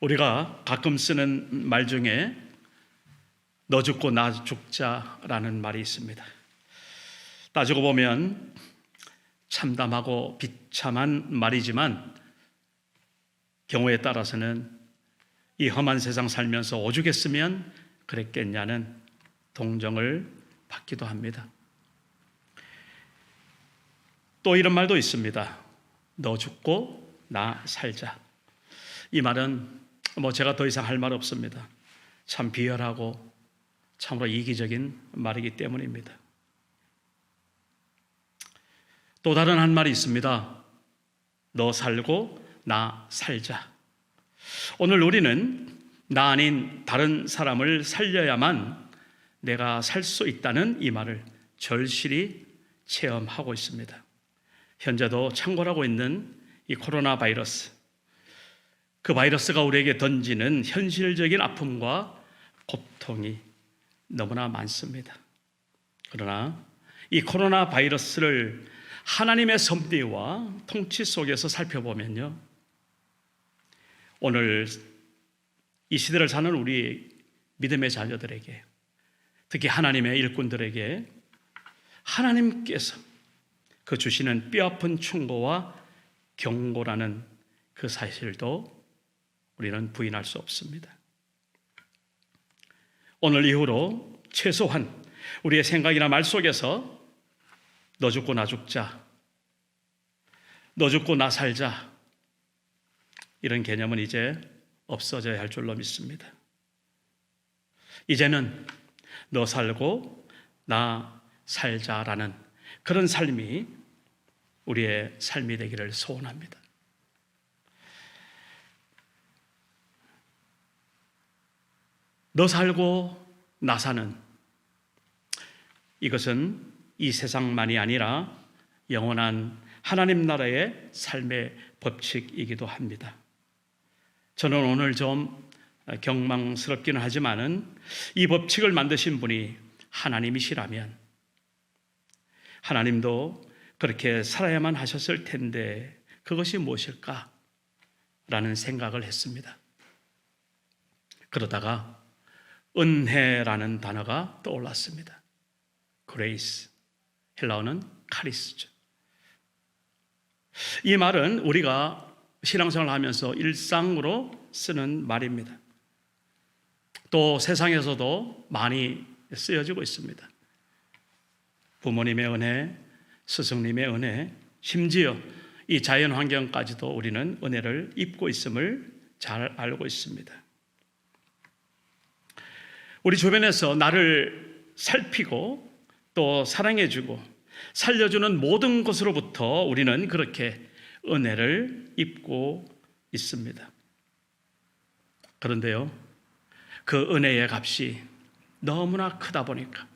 우리가 가끔 쓰는 말 중에 너 죽고 나 죽자라는 말이 있습니다. 따지고 보면 참담하고 비참한 말이지만 경우에 따라서는 이 험한 세상 살면서 오죽했으면 그랬겠냐는 동정을 받기도 합니다. 또 이런 말도 있습니다. 너 죽고 나 살자. 이 말은 뭐 제가 더 이상 할 말 없습니다. 참 비열하고 참으로 이기적인 말이기 때문입니다. 또 다른 한 말이 있습니다. 너 살고 나 살자. 오늘 우리는 나 아닌 다른 사람을 살려야만 내가 살 수 있다는 이 말을 절실히 체험하고 있습니다. 현재도 창궐하고 있는 이 코로나 바이러스. 그 바이러스가 우리에게 던지는 현실적인 아픔과 고통이 너무나 많습니다. 그러나 이 코로나 바이러스를 하나님의 섭리와 통치 속에서 살펴보면요. 오늘 이 시대를 사는 우리 믿음의 자녀들에게 특히 하나님의 일꾼들에게 하나님께서 그 주시는 뼈아픈 충고와 경고라는 그 사실도 우리는 부인할 수 없습니다. 오늘 이후로 최소한 우리의 생각이나 말 속에서 너 죽고 나 죽자, 너 죽고 나 살자, 이런 개념은 이제 없어져야 할 줄로 믿습니다. 이제는 너 살고 나 살자라는 그런 삶이 우리의 삶이 되기를 소원합니다. 너 살고 나 사는 이것은 이 세상만이 아니라 영원한 하나님 나라의 삶의 법칙이기도 합니다. 저는 오늘 좀 경망스럽기는 하지만은 이 법칙을 만드신 분이 하나님이시라면 하나님도 그렇게 살아야만 하셨을 텐데 그것이 무엇일까? 라는 생각을 했습니다. 그러다가 은혜라는 단어가 떠올랐습니다. 그레이스. 헬라어는 카리스죠. 이 말은 우리가 신앙생활을 하면서 일상으로 쓰는 말입니다. 또 세상에서도 많이 쓰여지고 있습니다. 부모님의 은혜, 스승님의 은혜, 심지어 이 자연 환경까지도 우리는 은혜를 입고 있음을 잘 알고 있습니다. 우리 주변에서 나를 살피고 또 사랑해주고 살려주는 모든 것으로부터 우리는 그렇게 은혜를 입고 있습니다. 그런데요, 그 은혜의 값이 너무나 크다 보니까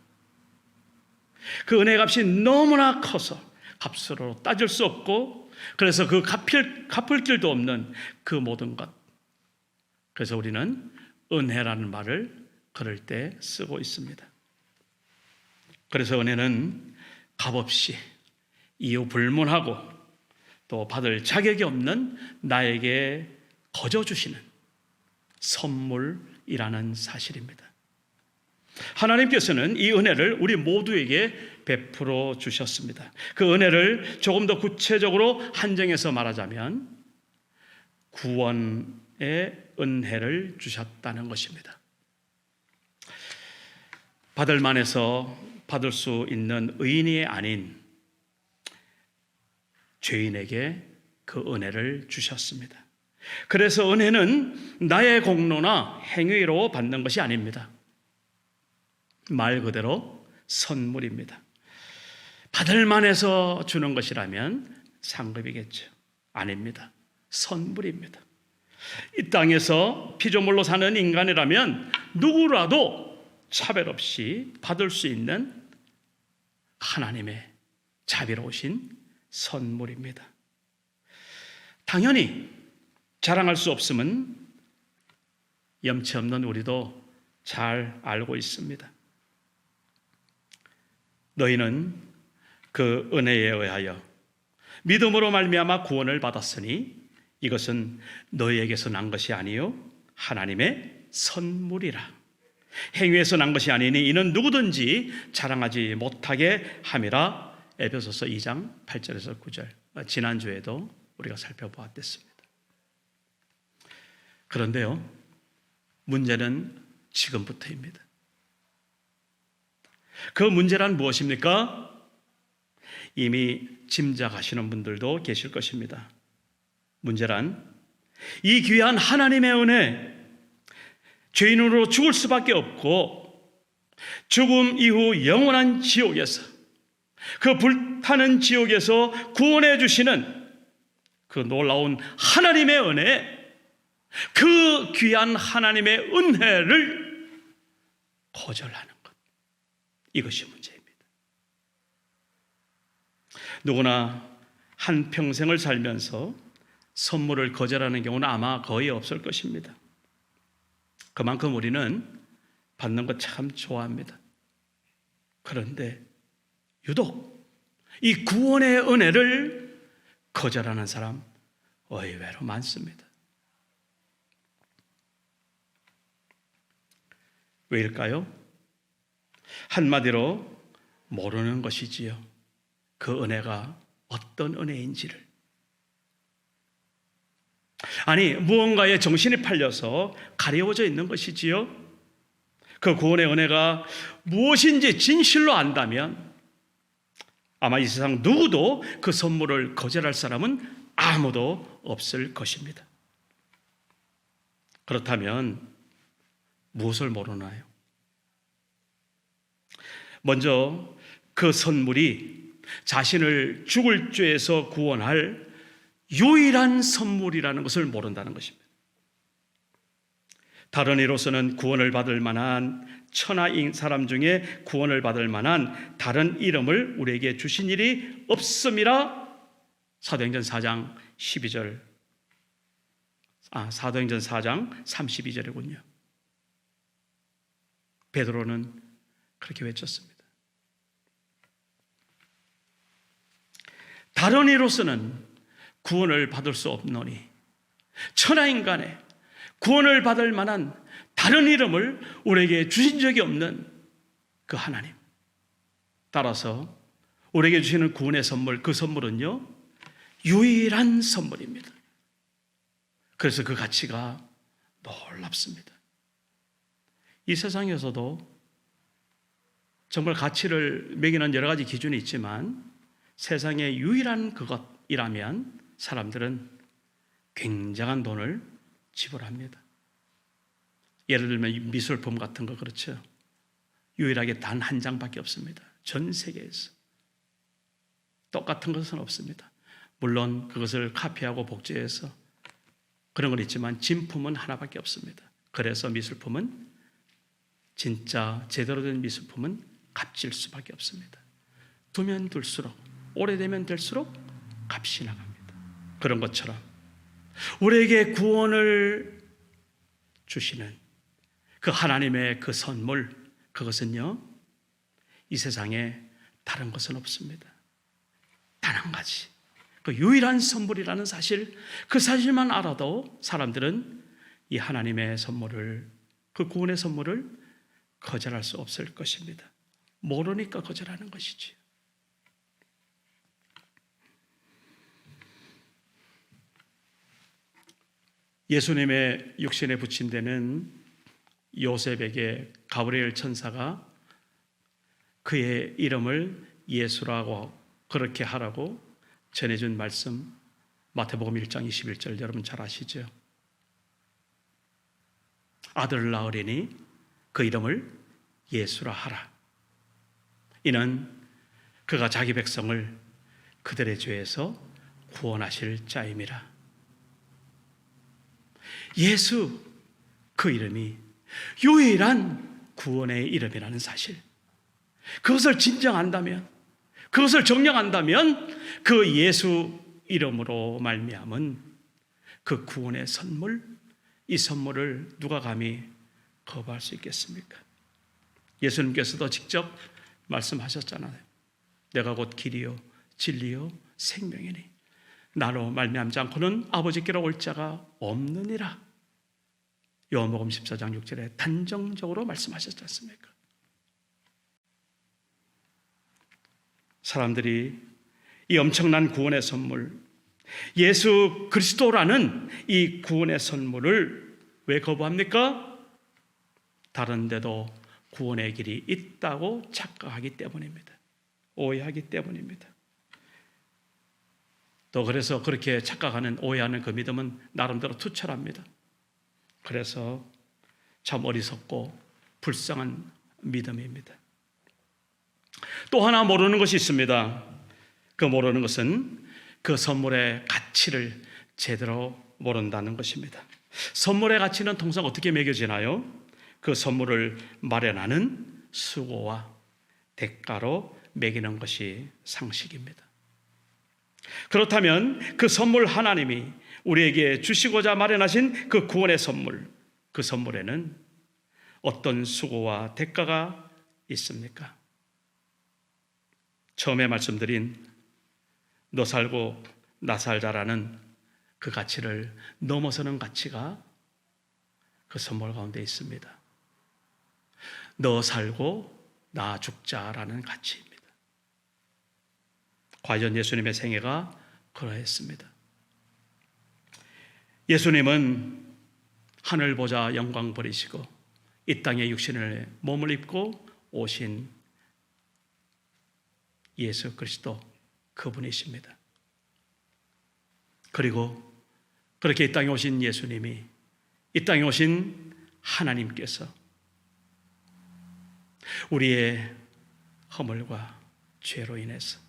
그 은혜의 값이 너무나 커서 값으로 따질 수 없고 그래서 그 갚을, 갚을 길도 없는 그 모든 것. 그래서 우리는 은혜라는 말을 그럴 때 쓰고 있습니다. 그래서 은혜는 값없이 이유 불문하고 또 받을 자격이 없는 나에게 거저 주시는 선물이라는 사실입니다. 하나님께서는 이 은혜를 우리 모두에게 베풀어 주셨습니다. 그 은혜를 조금 더 구체적으로 한정해서 말하자면 구원의 은혜를 주셨다는 것입니다. 받을 만해서 받을 수 있는 의인이 아닌 죄인에게 그 은혜를 주셨습니다. 그래서 은혜는 나의 공로나 행위로 받는 것이 아닙니다. 말 그대로 선물입니다. 받을 만해서 주는 것이라면 상급이겠죠. 아닙니다. 선물입니다. 이 땅에서 피조물로 사는 인간이라면 누구라도 차별 없이 받을 수 있는 하나님의 자비로우신 선물입니다. 당연히 자랑할 수 없음은 염치 없는 우리도 잘 알고 있습니다. 너희는 그 은혜에 의하여 믿음으로 말미암아 구원을 받았으니 이것은 너희에게서 난 것이 아니요 하나님의 선물이라. 행위에서 난 것이 아니니 이는 누구든지 자랑하지 못하게 함이라. 에베소서 2장 8절에서 9절. 지난주에도 우리가 살펴보았습니다. 그런데요. 문제는 지금부터입니다. 그 문제란 무엇입니까? 이미 짐작하시는 분들도 계실 것입니다. 문제란 이 귀한 하나님의 은혜, 죄인으로 죽을 수밖에 없고 죽음 이후 영원한 지옥에서 그 불타는 지옥에서 구원해 주시는 그 놀라운 하나님의 은혜, 그 귀한 하나님의 은혜를 거절하는 것. 이것이 문제입니다. 누구나 한 평생을 살면서 선물을 거절하는 경우는 아마 거의 없을 것입니다. 그만큼 우리는 받는 것참 좋아합니다. 그런데 유독 이 구원의 은혜를 거절하는 사람 의외로 많습니다. 왜일까요? 한마디로 모르는 것이지요. 그 은혜가 어떤 은혜인지를. 아니, 무언가에 정신이 팔려서 가려워져 있는 것이지요. 그 구원의 은혜가 무엇인지 진실로 안다면 아마 이 세상 누구도 그 선물을 거절할 사람은 아무도 없을 것입니다. 그렇다면 무엇을 모르나요? 먼저 그 선물이 자신을 죽을 죄에서 구원할 유일한 선물이라는 것을 모른다는 것입니다. 다른 이로서는 구원을 받을 만한 천하인 사람 중에 구원을 받을 만한 다른 이름을 우리에게 주신 일이 없음이라 사도행전 4장 12절 아 사도행전 4장 32절이군요. 베드로는 그렇게 외쳤습니다. 다른 이로서는 구원을 받을 수 없노니 천하 인간의 구원을 받을 만한 다른 이름을 우리에게 주신 적이 없는 그 하나님. 따라서 우리에게 주시는 구원의 선물, 그 선물은요, 유일한 선물입니다. 그래서 그 가치가 놀랍습니다. 이 세상에서도 정말 가치를 매기는 여러 가지 기준이 있지만 세상의 유일한 그것이라면 사람들은 굉장한 돈을 지불합니다. 예를 들면 미술품 같은 거 그렇죠. 유일하게 단 한 장밖에 없습니다. 전 세계에서. 똑같은 것은 없습니다. 물론 그것을 카피하고 복제해서 그런 건 있지만 진품은 하나밖에 없습니다. 그래서 미술품은 진짜 제대로 된 미술품은 값질 수밖에 없습니다. 두면 둘수록 오래되면 될수록 값이 나갑니다. 그런 것처럼 우리에게 구원을 주시는 그 하나님의 그 선물 그것은요 이 세상에 다른 것은 없습니다. 단 한 가지 그 유일한 선물이라는 사실 그 사실만 알아도 사람들은 이 하나님의 선물을 그 구원의 선물을 거절할 수 없을 것입니다. 모르니까 거절하는 것이지. 예수님의 육신에 붙인 데는 요셉에게 가브리엘 천사가 그의 이름을 예수라고 그렇게 하라고 전해준 말씀 마태복음 1장 21절 여러분 잘 아시죠? 아들을 낳으리니 그 이름을 예수라 하라. 이는 그가 자기 백성을 그들의 죄에서 구원하실 자임이라. 예수 그 이름이 유일한 구원의 이름이라는 사실. 그것을 진정한다면 그것을 정령한다면 그 예수 이름으로 말미암은 그 구원의 선물 이 선물을 누가 감히 거부할 수 있겠습니까? 예수님께서도 직접 말씀하셨잖아요. 내가 곧 길이요 진리요 생명이니 나로 말미암지 않고는 아버지께로 올 자가 없느니라. 요한복음 14장 6절에 단정적으로 말씀하셨지 않습니까? 사람들이 이 엄청난 구원의 선물, 예수 그리스도라는 이 구원의 선물을 왜 거부합니까? 다른 데도 구원의 길이 있다고 착각하기 때문입니다. 오해하기 때문입니다. 또 그래서 그렇게 착각하는 오해하는 그 믿음은 나름대로 투철합니다. 그래서 참 어리석고 불쌍한 믿음입니다. 또 하나 모르는 것이 있습니다. 그 모르는 것은 그 선물의 가치를 제대로 모른다는 것입니다. 선물의 가치는 통상 어떻게 매겨지나요? 그 선물을 마련하는 수고와 대가로 매기는 것이 상식입니다. 그렇다면 그 선물 하나님이 우리에게 주시고자 마련하신 그 구원의 선물, 그 선물에는 어떤 수고와 대가가 있습니까? 처음에 말씀드린 너 살고 나 살자라는 그 가치를 넘어서는 가치가 그 선물 가운데 있습니다. 너 살고 나 죽자라는 가치입니다. 과연 예수님의 생애가 그러했습니다. 예수님은 하늘 보자 영광 버리시고 이 땅에 육신을 몸을 입고 오신 예수 그리스도 그분이십니다. 그리고 그렇게 이 땅에 오신 예수님이 이 땅에 오신 하나님께서 우리의 허물과 죄로 인해서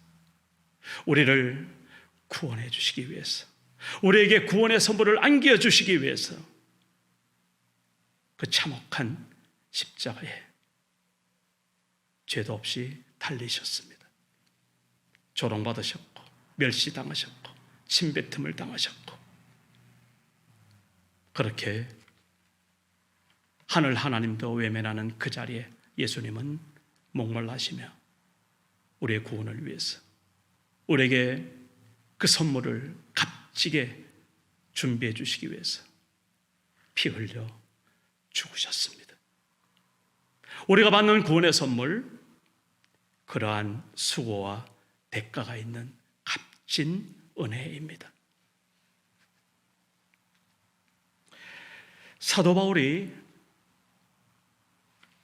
우리를 구원해 주시기 위해서 우리에게 구원의 선물을 안겨 주시기 위해서 그 참혹한 십자가에 죄도 없이 달리셨습니다. 조롱받으셨고 멸시당하셨고 침뱉음을 당하셨고 그렇게 하늘 하나님도 외면하는 그 자리에 예수님은 목말라시며 우리의 구원을 위해서 우리에게 그 선물을 값지게 준비해 주시기 위해서 피 흘려 죽으셨습니다. 우리가 받는 구원의 선물, 그러한 수고와 대가가 있는 값진 은혜입니다. 사도 바울이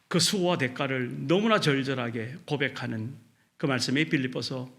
그 수고와 대가를 너무나 절절하게 고백하는 그 말씀이 빌립보서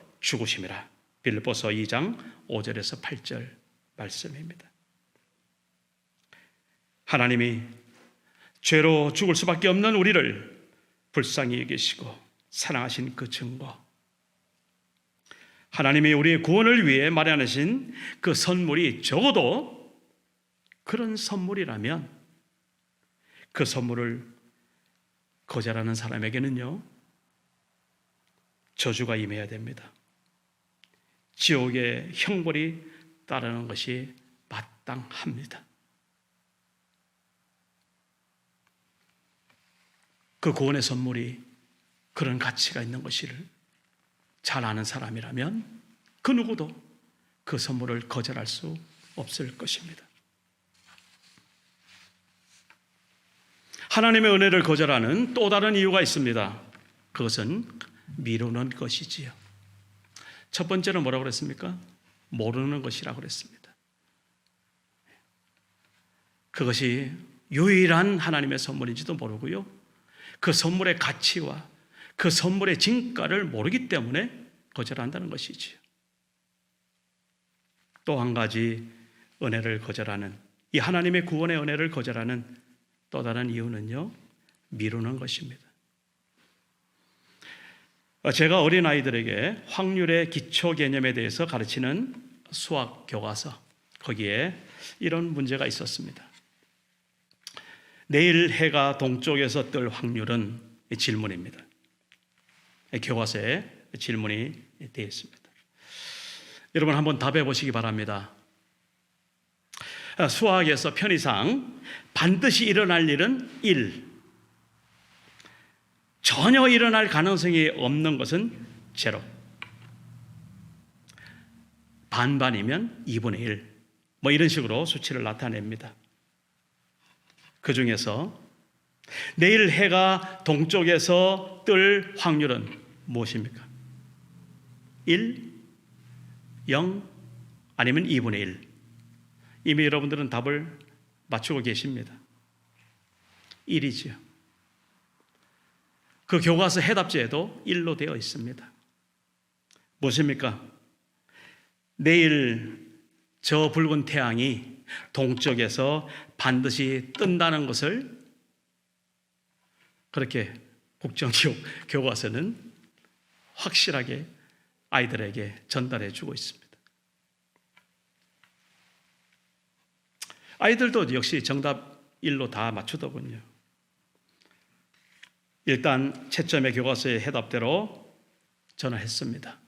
죽으심이라. 빌립보서 2장 5절에서 8절 말씀입니다. 하나님이 죄로 죽을 수밖에 없는 우리를 불쌍히 여기시고 사랑하신 그 증거 하나님이 우리의 구원을 위해 마련하신 그 선물이 적어도 그런 선물이라면 그 선물을 거절하는 사람에게는요 저주가 임해야 됩니다. 지옥의 형벌이 따르는 것이 마땅합니다. 그 구원의 선물이 그런 가치가 있는 것을 잘 아는 사람이라면 그 누구도 그 선물을 거절할 수 없을 것입니다. 하나님의 은혜를 거절하는 또 다른 이유가 있습니다. 그것은 미루는 것이지요. 첫 번째는 뭐라고 그랬습니까? 모르는 것이라고 그랬습니다. 그것이 유일한 하나님의 선물인지도 모르고요. 그 선물의 가치와 그 선물의 진가를 모르기 때문에 거절한다는 것이지요. 또 한 가지 은혜를 거절하는 이 하나님의 구원의 은혜를 거절하는 또 다른 이유는요. 미루는 것입니다. 제가 어린 아이들에게 확률의 기초 개념에 대해서 가르치는 수학 교과서 거기에 이런 문제가 있었습니다. 내일 해가 동쪽에서 뜰 확률은 질문입니다. 교과서에 질문이 되어 있습니다. 여러분 한번 답해 보시기 바랍니다. 수학에서 편의상 반드시 일어날 일은 1. 전혀 일어날 가능성이 없는 것은 제로. 반반이면 2분의 1. 뭐 이런 식으로 수치를 나타냅니다. 그 중에서 내일 해가 동쪽에서 뜰 확률은 무엇입니까? 1, 0, 아니면 2분의 1. 이미 여러분들은 답을 맞추고 계십니다. 1이지요. 그 교과서 해답지에도 1로 되어 있습니다. 무엇입니까? 내일 저 붉은 태양이 동쪽에서 반드시 뜬다는 것을 그렇게 국정교육 교과서는 확실하게 아이들에게 전달해 주고 있습니다. 아이들도 역시 정답 1로 다 맞추더군요. 일단 채점의 교과서의 해답대로 전화했습니다.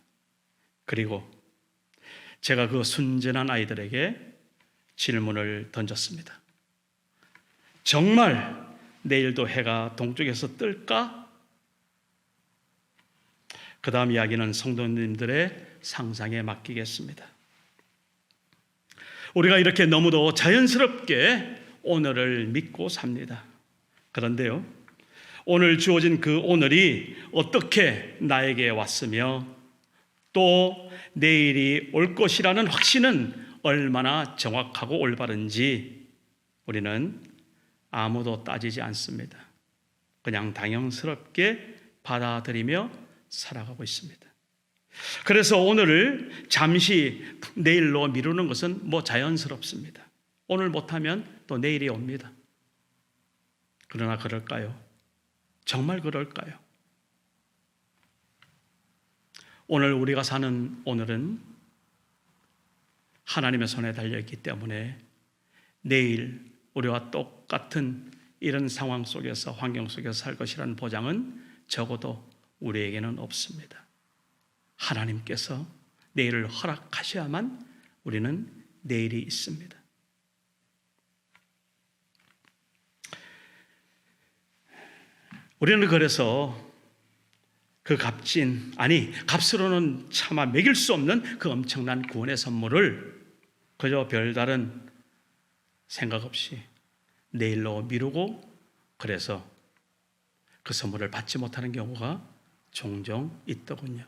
그리고 제가 그 순진한 아이들에게 질문을 던졌습니다. 정말 내일도 해가 동쪽에서 뜰까? 그 다음 이야기는 성도님들의 상상에 맡기겠습니다. 우리가 이렇게 너무도 자연스럽게 오늘을 믿고 삽니다. 그런데요, 오늘 주어진 그 오늘이 어떻게 나에게 왔으며 또 내일이 올 것이라는 확신은 얼마나 정확하고 올바른지 우리는 아무도 따지지 않습니다. 그냥 당연스럽게 받아들이며 살아가고 있습니다. 그래서 오늘을 잠시 내일로 미루는 것은 뭐 자연스럽습니다. 오늘 못하면 또 내일이 옵니다. 그러나 그럴까요? 정말 그럴까요? 오늘 우리가 사는 오늘은 하나님의 손에 달려있기 때문에 내일 우리와 똑같은 이런 상황 속에서 환경 속에서 살 것이라는 보장은 적어도 우리에게는 없습니다. 하나님께서 내일을 허락하셔야만 우리는 내일이 있습니다. 우리는 그래서 그 값진 아니 값으로는 차마 매길 수 없는 그 엄청난 구원의 선물을 그저 별다른 생각 없이 내일로 미루고 그래서 그 선물을 받지 못하는 경우가 종종 있더군요.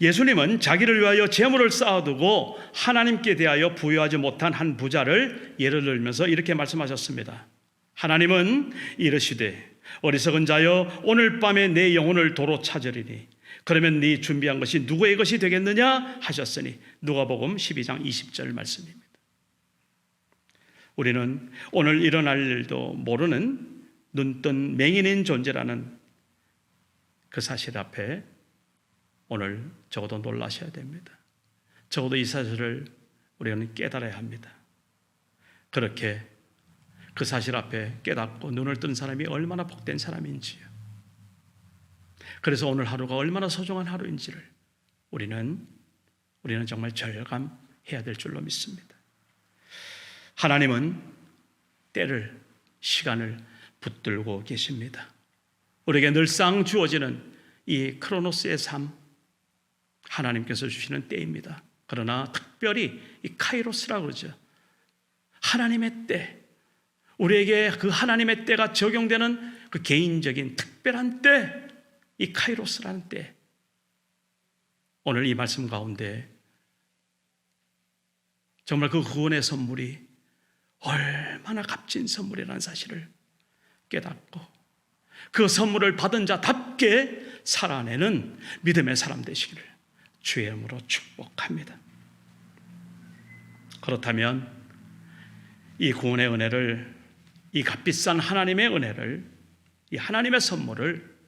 예수님은 자기를 위하여 재물을 쌓아두고 하나님께 대하여 부여하지 못한 한 부자를 예를 들면서 이렇게 말씀하셨습니다. 하나님은 이르시되 어리석은 자여 오늘 밤에 내 영혼을 도로 찾으리니 그러면 네 준비한 것이 누구의 것이 되겠느냐 하셨으니 누가복음 12장 20절 말씀입니다. 우리는 오늘 일어날 일도 모르는 눈뜬 맹인인 존재라는 그 사실 앞에 오늘 적어도 놀라셔야 됩니다. 적어도 이 사실을 우리는 깨달아야 합니다. 그렇게 그 사실 앞에 깨닫고 눈을 뜬 사람이 얼마나 복된 사람인지요. 그래서 오늘 하루가 얼마나 소중한 하루인지를 우리는 우리는 정말 절감해야 될 줄로 믿습니다. 하나님은 때를 시간을 붙들고 계십니다. 우리에게 늘상 주어지는 이 크로노스의 삶 하나님께서 주시는 때입니다. 그러나 특별히 이 카이로스라고 그러죠. 하나님의 때. 우리에게 그 하나님의 때가 적용되는 그 개인적인 특별한 때, 이 카이로스라는 때. 오늘 이 말씀 가운데 정말 그 구원의 선물이 얼마나 값진 선물이라는 사실을 깨닫고 그 선물을 받은 자답게 살아내는 믿음의 사람 되시기를 주의 이름으로 축복합니다. 그렇다면 이 구원의 은혜를 이 값비싼 하나님의 은혜를 이 하나님의 선물을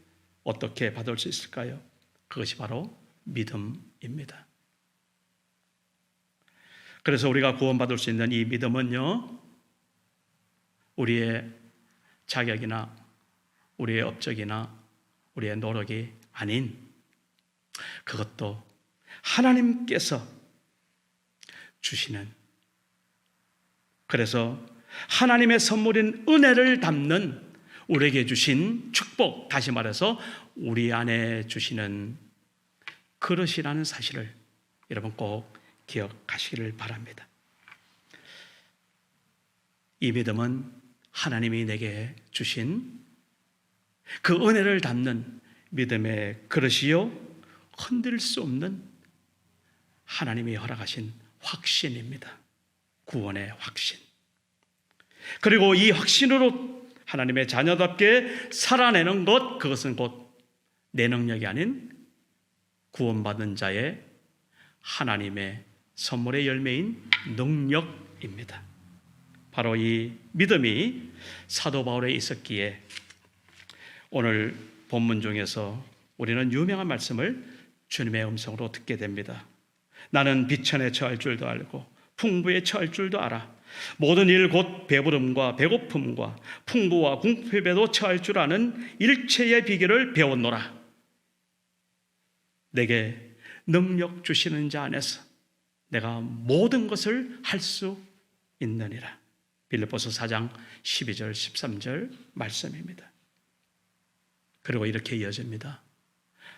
어떻게 받을 수 있을까요? 그것이 바로 믿음입니다. 그래서 우리가 구원받을 수 있는 이 믿음은요, 우리의 자격이나 우리의 업적이나 우리의 노력이 아닌 그것도 하나님께서 주시는 그래서 하나님의 선물인 은혜를 담는 우리에게 주신 축복 다시 말해서 우리 안에 주시는 그릇이라는 사실을 여러분 꼭 기억하시기를 바랍니다. 이 믿음은 하나님이 내게 주신 그 은혜를 담는 믿음의 그릇이요 흔들 수 없는 하나님이 허락하신 확신입니다. 구원의 확신. 그리고 이 확신으로 하나님의 자녀답게 살아내는 것 그것은 곧 내 능력이 아닌 구원받은 자의 하나님의 선물의 열매인 능력입니다. 바로 이 믿음이 사도 바울에 있었기에 오늘 본문 중에서 우리는 유명한 말씀을 주님의 음성으로 듣게 됩니다. 나는 비천에 처할 줄도 알고 풍부에 처할 줄도 알아. 모든 일 곧 배부름과 배고픔과 풍부와 궁핍에도 처할 줄 아는 일체의 비결을 배웠노라. 내게 능력 주시는 자 안에서 내가 모든 것을 할 수 있느니라. 빌립보서 4장 12절 13절 말씀입니다. 그리고 이렇게 이어집니다.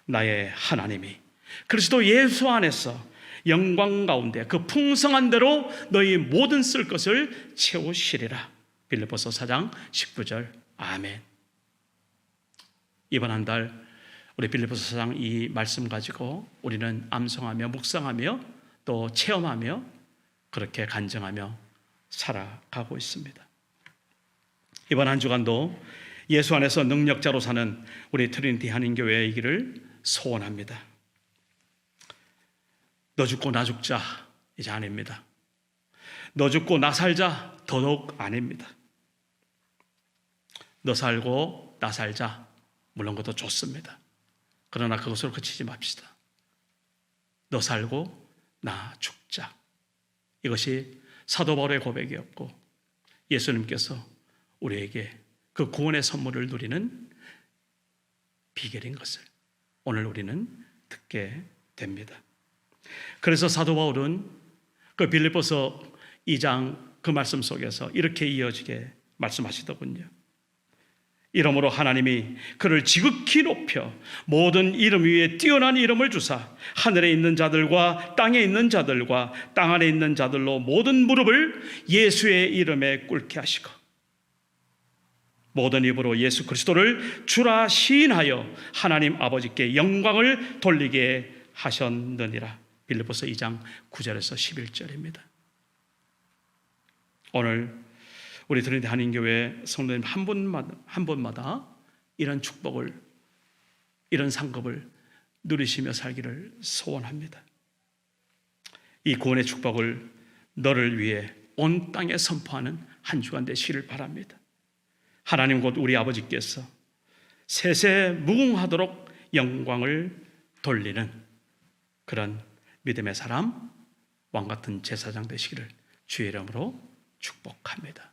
나의 하나님이 그리스도 예수 안에서 영광 가운데 그 풍성한 대로 너희 모든 쓸 것을 채우시리라. 빌립보서 4장 19절 아멘. 이번 한 달 우리 빌립보서 4장 이 말씀 가지고 우리는 암송하며 묵상하며 또 체험하며 그렇게 간증하며 살아가고 있습니다. 이번 한 주간도 예수 안에서 능력자로 사는 우리 트리니티 한인교회이기를 소원합니다. 너 죽고 나 죽자 이제 아닙니다. 너 죽고 나 살자 더더욱 아닙니다. 너 살고 나 살자 물론 그것도 좋습니다. 그러나 그것으로 그치지 맙시다. 너 살고 나 죽자. 이것이 사도 바울의 고백이었고 예수님께서 우리에게 그 구원의 선물을 누리는 비결인 것을 오늘 우리는 듣게 됩니다. 그래서 사도 바울은 그 빌립보서 2장 그 말씀 속에서 이렇게 이어지게 말씀하시더군요. 이러므로 하나님이 그를 지극히 높여 모든 이름 위에 뛰어난 이름을 주사 하늘에 있는 자들과 땅에 있는 자들과 땅 안에 있는 자들로 모든 무릎을 예수의 이름에 꿇게 하시고 모든 입으로 예수 그리스도를 주라 시인하여 하나님 아버지께 영광을 돌리게 하셨느니라. 빌립보서 2장 9절에서 11절입니다. 오늘 우리 트리니티 한인교회 성도님 한 분마다 한 분마다 이런 축복을 이런 상급을 누리시며 살기를 소원합니다. 이 구원의 축복을 너를 위해 온 땅에 선포하는 한 주간 되시기를 바랍니다. 하나님 곧 우리 아버지께서 세세 무궁하도록 영광을 돌리는 그런 믿음의 사람 왕 같은 제사장 되시기를 주의 이름으로 축복합니다.